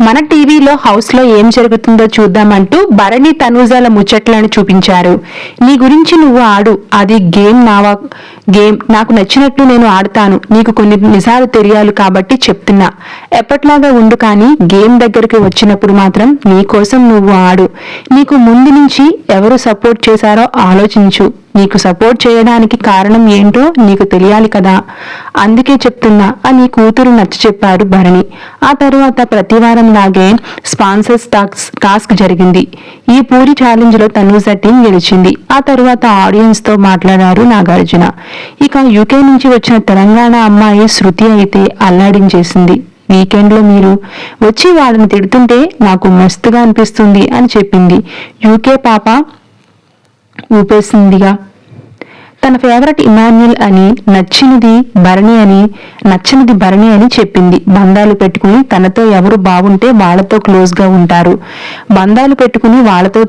మన టీవీలో హౌస్లో ఏం జరుగుతుందో చూద్దామంటూ భరణి తనూజాల ముచ్చట్లను చూపించారు. నీ గురించి నువ్వు ఆడు. అది గేమ్ నావా గేమ్. నాకు నచ్చినట్లు నేను ఆడతాను. నీకు కొన్ని నిజాలు తెలియాలి కాబట్టి చెప్తున్నా. ఎప్పట్లాగా ఉండు కానీ గేమ్ దగ్గరికి వచ్చినప్పుడు మాత్రం నీ కోసం నువ్వు ఆడు. నీకు ముందు నుంచి ఎవరు సపోర్ట్ చేశారో ఆలోచించు. నీకు సపోర్ట్ చేయడానికి కారణం ఏంటో నీకు తెలియాలి కదా. అందుకే చెప్తున్నా అని కూతురు నచ్చ చెప్పారు భరణి. ఆ తరువాత ప్రతివారం లాగే స్పాన్సర్స్ టాక్స్ టాస్క్ జరిగింది. ఈ పూరి ఛాలెంజ్లో తనూజ టీం గెలిచింది. ఆ తరువాత ఆడియన్స్తో మాట్లాడారు నాగార్జున. ఇక యూకే నుంచి వచ్చిన తెలంగాణ అమ్మాయి శృతి అయితే అల్లాడించేసింది వీకెండ్లో మీరు వచ్చి వాళ్ళని తిడుతుంటే నాకు మస్తుగా అనిపిస్తుంది అని చెప్పింది. యూకే పాప ఊపేసిందిగా తన ఫేవరెట్ ఇమాన్యుల్ అని నచ్చినది భరణి అని నచ్చినది భరణి అని చెప్పింది. బంధాలు పెట్టుకుని తనతో ఎవరు బాగుంటే వాళ్ళతో క్లోజ్గా ఉంటారు. బంధాలు పెట్టుకుని వాళ్ళతో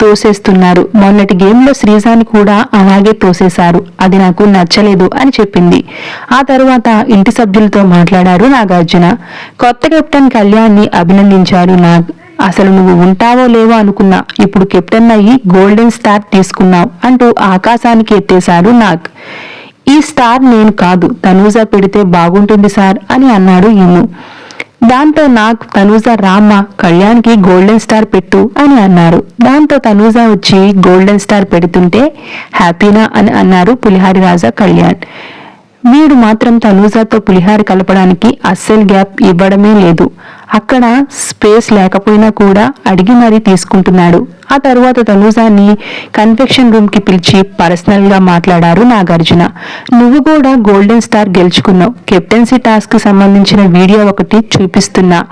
తోసేస్తున్నారు. మొన్నటి గేమ్లో శ్రీజాని కూడా అలాగే తోసేశారు. అది నాకు నచ్చలేదు అని చెప్పింది. ఆ తరువాత ఇంటి సభ్యులతో మాట్లాడారు నాగార్జున. కొత్త కెప్టెన్ కళ్యాణ్ని అభినందించారు నాగ్ అసలు నువ్వు ఉంటావో లేవో అనుకున్నా. ఇప్పుడు కెప్టెన్ అయ్యి గోల్డెన్ స్టార్ తీసుకున్నావు అంటూ ఆకాశానికి ఎత్తేశాడు నాగ్. ఈ స్టార్ నేను కాదు తనూజ పెడితే బాగుంటుంది సార్ అని అన్నాడు ఇను దాంతో నాకు తనూజ రామ్మ కళ్యాణ్కి గోల్డెన్ స్టార్ పెట్టు అని అన్నారు. దాంతో తనూజ వచ్చి గోల్డెన్ స్టార్ పెడుతుంటే హ్యాపీనా అని అన్నారు పులిహారి రాజా కళ్యాణ్. వీడు మాత్రం తనూజాతో పులిహార కలపడానికి అస్సలు గ్యాప్ ఇవ్వడమే లేదు. అక్కడ స్పేస్ లేకపోయినా కూడా అడిగి మరీ తీసుకుంటున్నాడు. ఆ తరువాత తనూజాన్ని కన్ఫెక్షన్ రూమ్కి పిలిచి పర్సనల్గా మాట్లాడారు నాగార్జున. నువ్వు కూడా గోల్డెన్ స్టార్ గెలుచుకున్నావు. కెప్టెన్సీ టాస్క్ సంబంధించిన వీడియో ఒకటి చూపిస్తున్నా.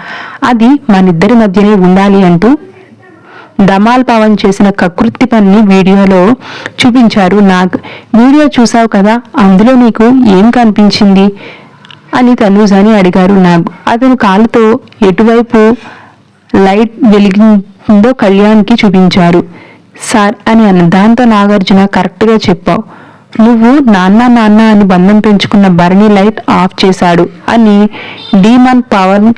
అది మనిద్దరి మధ్యనే ఉండాలి అంటూ ధమాల్ పవన్ చేసిన కకృతి పని వీడియోలో చూపించారు. నాగ్ వీడియో చూసావు కదా అందులో నీకు ఏం కనిపించింది? అని తనూజాని అడిగారు. నాగ్ అతను కాలుతో ఎటువైపు లైట్ వెలిగిందో కళ్యాణ్కి చూపించారు. సార్ అని అన్న దాంతో నాగార్జున కరెక్ట్గా చెప్పావు. నువ్వు నాన్న నాన్న అని బంధం పెంచుకున్న భరణి లైట్ ఆఫ్ చేశాడు అని డీమన్ పవన్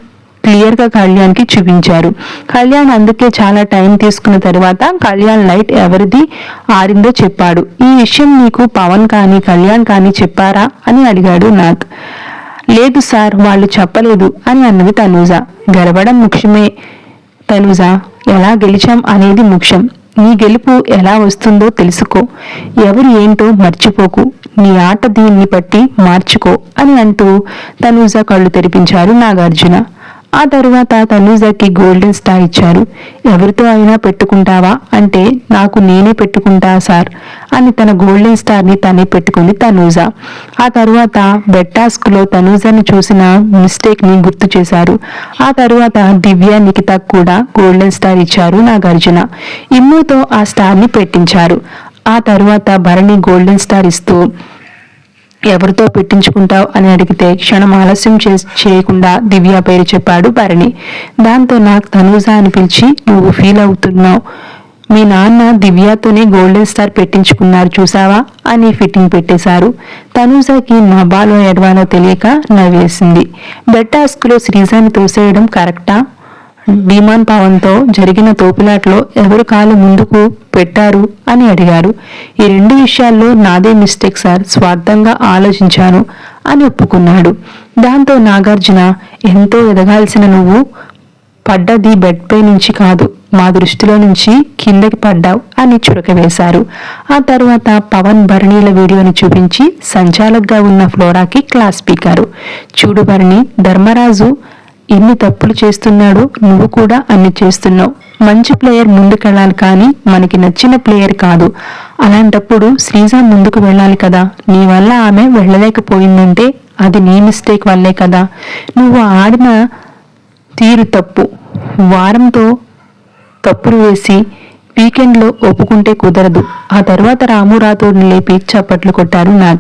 క్లియర్గా కళ్యాణ్కి చూపించారు. కళ్యాణ్ అందుకే చాలా టైం తీసుకున్న తర్వాత కళ్యాణ్ లైట్ ఎవరిది ఆరిందో చెప్పాడు. ఈ విషయం నీకు పవన్ కానీ కళ్యాణ్ కానీ చెప్పారా అని అడిగాడు నాగ్. లేదు సార్ వాళ్ళు చెప్పలేదు అని అన్నది తనూజ. గెలవడం ముఖ్యమే తనూజ. ఎలా గెలిచాం అనేది ముఖ్యం. నీ గెలుపు ఎలా వస్తుందో తెలుసుకో. ఎవరు ఏంటో మర్చిపోకు. నీ ఆట దీన్ని బట్టి మార్చుకో అని అంటూ తనూజ కళ్ళు తెరిపించారు నాగార్జున. ఆ తరువాత తనూజకి గోల్డెన్ స్టార్ ఇచ్చారు. ఎవరితో అయినా పెట్టుకుంటావా? అంటే నాకు నేనే పెట్టుకుంటా సార్. అని తన గోల్డెన్ స్టార్ని తనే పెట్టుకుంది తనూజ. ఆ తరువాత బెడ్ టాస్క్ తనూజని చూసిన మిస్టేక్ని గుర్తు చేశారు. ఆ తరువాత దివ్య నిఖిత కూడా గోల్డెన్ స్టార్ ఇచ్చారు నాగార్జున. ఇమ్ముతో ఆ స్టార్ని పెట్టించారు. ఆ తరువాత భరణి గోల్డెన్ స్టార్ ఇస్తూ ఎవరితో పెట్టించుకుంటావు అని అడిగితే క్షణం ఆలస్యం చే- చేయకుండా దివ్య పేరు చెప్పాడు భరణి. దాంతో నాకు తనూజ అని పిలిచి నువ్వు ఫీల్ అవుతున్నావు. మీ నాన్న దివ్యతోనే గోల్డెన్ స్టార్ పెట్టించుకున్నారు చూసావా? అని ఫిట్టింగ్ పెట్టేశారు. తనూజకి బాలో ఎడవాలో తెలియక నవ్వేసింది. బెడ్ టాస్క్లో శ్రీజాని తోసేయడం కరెక్టా భీమాన్ పవన్తో జరిగిన తోపులాట్లో ఎవరు కాలు ముందుకు పెట్టారు అని అడిగారు. ఈ రెండు విషయాల్లో నాదే మిస్టేక్ సార్ స్వార్థంగా ఆలోచించాను అని ఒప్పుకున్నాడు. దాంతో నాగార్జున ఎంతో ఎదగాల్సిన నువ్వు పడ్డది బెడ్ పై నుంచి కాదు మా దృష్టిలో నుంచి కిందకి పడ్డావు అని చురక వేశారు. ఆ తర్వాత పవన్ భరణీల వీడియోని చూపించి సంచాలకుగా ఉన్న ఫ్లోరాకి క్లాస్ పీకారు. చూడు భరణి ధర్మరాజు ఎన్ని తప్పులు చేస్తున్నాడు నువ్వు కూడా అన్ని చేస్తున్నావు. మంచి ప్లేయర్ ముందుకెళ్ళాలి కానీ మనకి నచ్చిన ప్లేయర్ కాదు. అలాంటప్పుడు శ్రీజ ముందుకు వెళ్ళాలి కదా. నీ వల్ల ఆమె వెళ్ళలేకపోయిందంటే అది నీ మిస్టేక్ వల్లే కదా. నువ్వు ఆడిన తీరు తప్పు. వారంతో తప్పులు వేసి వీకెండ్లో ఒప్పుకుంటే కుదరదు. ఆ తర్వాత రాము లేపి చప్పట్లు కొట్టారు నాగ్.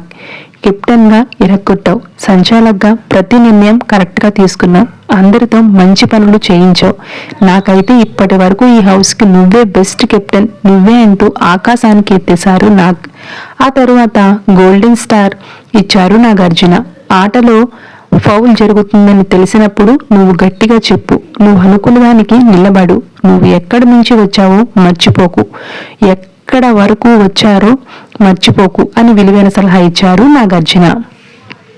కెప్టెన్గా ఇరక్కొట్టావు. సంచాలకుగా ప్రతి నిర్ణయం కరెక్ట్గా తీసుకున్నావు అందరితో మంచి పనులు చేయించావు. నాకైతే ఇప్పటి వరకు ఈ హౌస్కి నువ్వే బెస్ట్ కెప్టెన్ నువ్వే అంటూ ఆకాశానికి ఎత్తేశారు నాగ్. ఆ తరువాత గోల్డెన్ స్టార్ ఇచ్చారు నాగార్జున. ఆటలో ఫౌల్ జరుగుతుందని తెలిసినప్పుడు నువ్వు గట్టిగా చెప్పు. నువ్వు అనుకున్న దానికి నిలబడు. నువ్వు ఎక్కడి నుంచి వచ్చావో మర్చిపోకు. ఎక్కడ వరకు వచ్చారో మర్చిపోకు అని విలువైన సలహా ఇచ్చారు నాగార్జున.